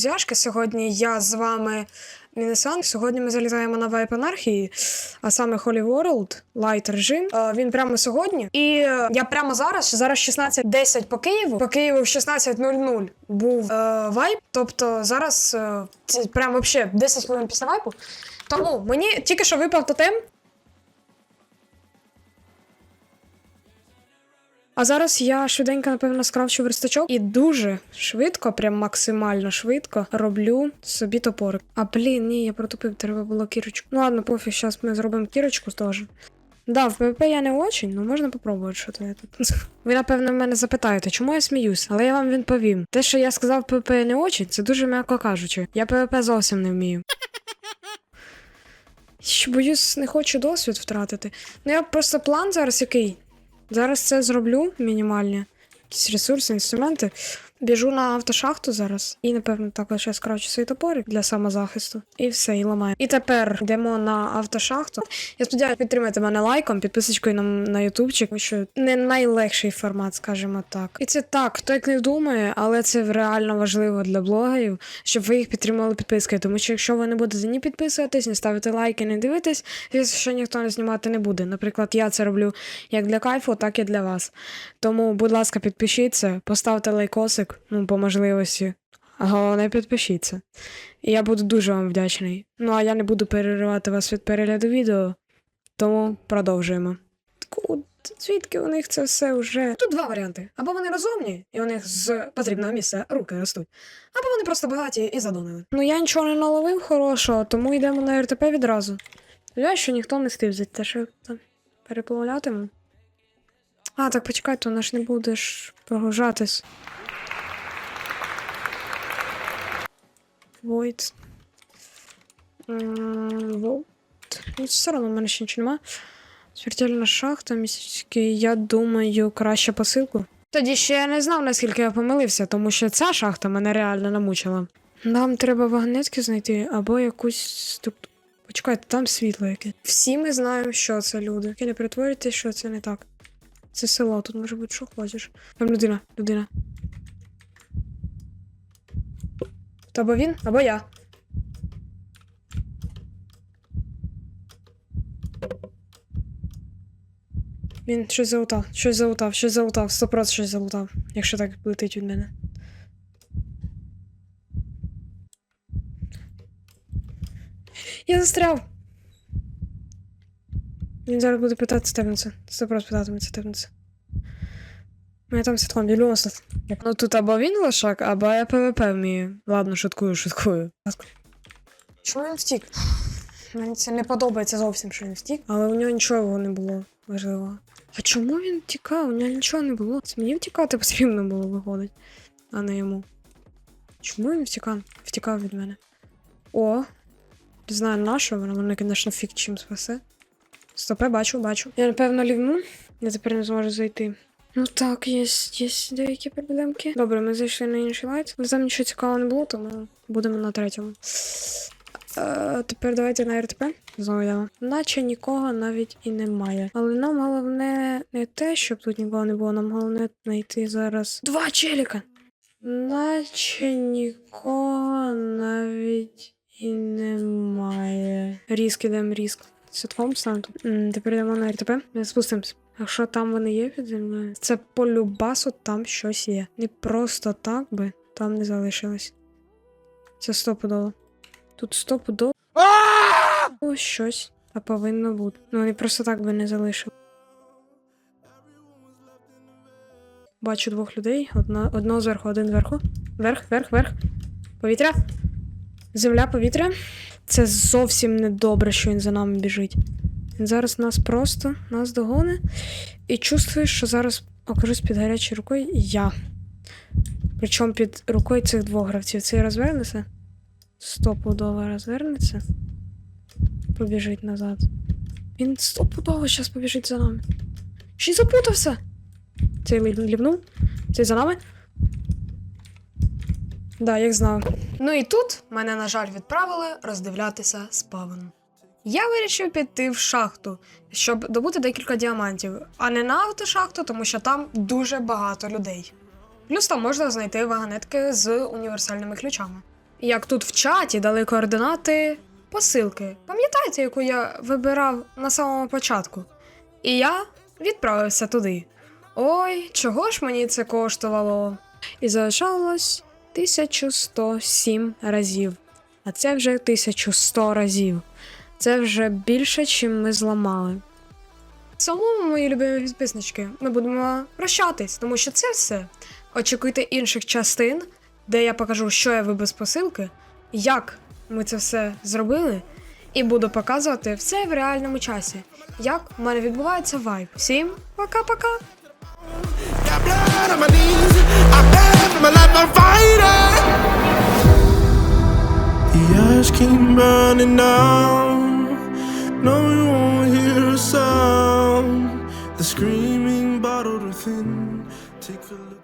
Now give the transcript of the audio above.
друзяшки. Сьогодні я з вами Мінесан. Сьогодні ми залітаємо на вайп анархії, а саме Holy World, Light режим. Він прямо сьогодні. І я прямо зараз, зараз 16.10 по Києву. По Києву в 16.00 був е, вайп. Тобто зараз е, це прям вообще 10 хвилин після вайпу. Тому мені тільки що випав тотем. А зараз я швиденько, напевно, скрафчу верстачок і дуже швидко, прям максимально швидко роблю собі топорик. А блін, ні, я протупив, треба було кірочку. Ну ладно, пофіг, зараз ми зробимо кірочку теж. Да, в ПВП я не очень, ну можна попробувати, що то я тут. Ви, напевно, мене запитаєте, чому я сміюсь, але я вам відповім. Те, що я сказав ПВП не очень, це дуже м'яко кажучи. Я ПВП зовсім не вмію. Боюсь, не хочу досвід втратити. Ну я просто план зараз який. Зараз це зроблю мінімальні. Якісь ресурси, інструменти. Біжу на автошахту зараз. І, напевно, також я скрафчу свій топорик для самозахисту. І все, і ламаю. І тепер йдемо на автошахту. Я сподіваюся, підтримайте мене лайком, підписочкою на, на ютубчик, тому що не найлегший формат, скажімо так. І це так, хто як не думає, але це реально важливо для блогерів, щоб ви їх підтримали підпискою. Тому що якщо ви не будете ні підписуватись, ні ставити лайки, не дивитись, що ніхто не знімати не буде. Наприклад, я це роблю як для кайфу, так і для вас. Тому, будь ласка, підпишіться, поставте лайкосик, ну, по можливості. А головне, підпишіться. І я буду дуже вам вдячний. Ну, а я не буду переривати вас від перегляду відео, тому продовжуємо. Ку- Звідки у них це все вже? Тут два варіанти. Або вони розумні, і у них з потрібного місця руки ростуть, або вони просто багаті і задонили. Ну я нічого не наловив хорошого, тому йдемо на РТП відразу. Я що ніхто не стивзить, те що там переплавлятиму. А, так почекай, то вона ж не будеш прогружатись. Void. Вот. Ну, все одно в мене ще нічого нема. Смертельна шахта, місячки. Я думаю, краще посилку. Тоді ще я не знав, наскільки я помилився, тому що ця шахта мене реально намучила. Нам треба вагонетки знайти або якусь. Почекайте, там світло яке. Всі ми знаємо, що це люди. Не перетворюйтесь, що це не так. Це село, тут може бути що хочеш. Там людина, людина. То або він, або я. Він щось залутав, щось залутав, щось залутав, сто процентів щось залутав, якщо так летить від мене. Я застряв. Він зараз буде питати Стевенса. Сто процентів питатиметься Стевенса. Ну, я там світлом ділюся. Ну тут або він лошак, або я ПВП вмію. Ладно, шуткую, шуткую. Чому він втік? Мені це не подобається зовсім, що він втік, але у нього нічого не було важливого. А чому він втікав? У нього нічого не було. Це мені втікати потрібно було виходить, а не йому. Чому він втікав? Втікав від мене? О, не знаю на що, воно мене, звісно, фік чим спасе. Стопе, бачу, бачу. Я напевно лівну. Я тепер не зможу зайти. Ну так, є, є деякі проблемки. Добре, ми зайшли на інший лайт. Але там нічого цікавого не було, тому будемо на третьому. Е, тепер давайте на РТП. Знову. Наче нікого навіть і немає. Але нам головне не те, щоб тут нікого не було, нам головне знайти зараз два челіка. Наче нікого навіть і немає. Різк ідемо. Святком стану тут. Тепер йдемо на РТП. Спустимось. Якщо там вони є під землею, це по любасу там щось є. Не просто так би там не залишилось. Це стопудово. Тут стопудово. Ось щось. А повинно бути. Ну вони просто так би не залишили. Бачу двох людей. Одна, одного зверху, один зверху. Верх, верх, верх. Повітря. Земля, повітря. Це зовсім не добре, що він за нами біжить. Зараз нас просто нас догоне. І чувствую, що зараз окажусь під гарячою рукою я. Причому під рукою цих двох гравців. Цей розвернеться. Стопудово розвернеться. Побіжить назад. Він стопудово зараз побіжить за нами. Ще й запутався. Цей лі- лівнув. Цей за нами. Да, як знав. Ну і тут мене, на жаль, відправили роздивлятися спавн. Я вирішив піти в шахту, щоб добути декілька діамантів, а не на автошахту, тому що там дуже багато людей. Плюс там можна знайти вагонетки з універсальними ключами. як тут в чаті дали координати посилки. Пам'ятаєте, яку я вибирав на самому початку? І я відправився туди. Ой, чого ж мені це коштувало? І залишалось 1107 разів. А це вже 1100 разів. Це вже більше, чим ми зламали. Цілому, мої любимі підписнички, ми будемо прощатись, тому що це все. Очікуйте інших частин, де я покажу, що я вибив з посилки, як ми це все зробили, і буду показувати все в реальному часі, як в мене відбувається вайб. Всім пока-пока! No, you won't hear a sound. The screaming bottled within. Take a look.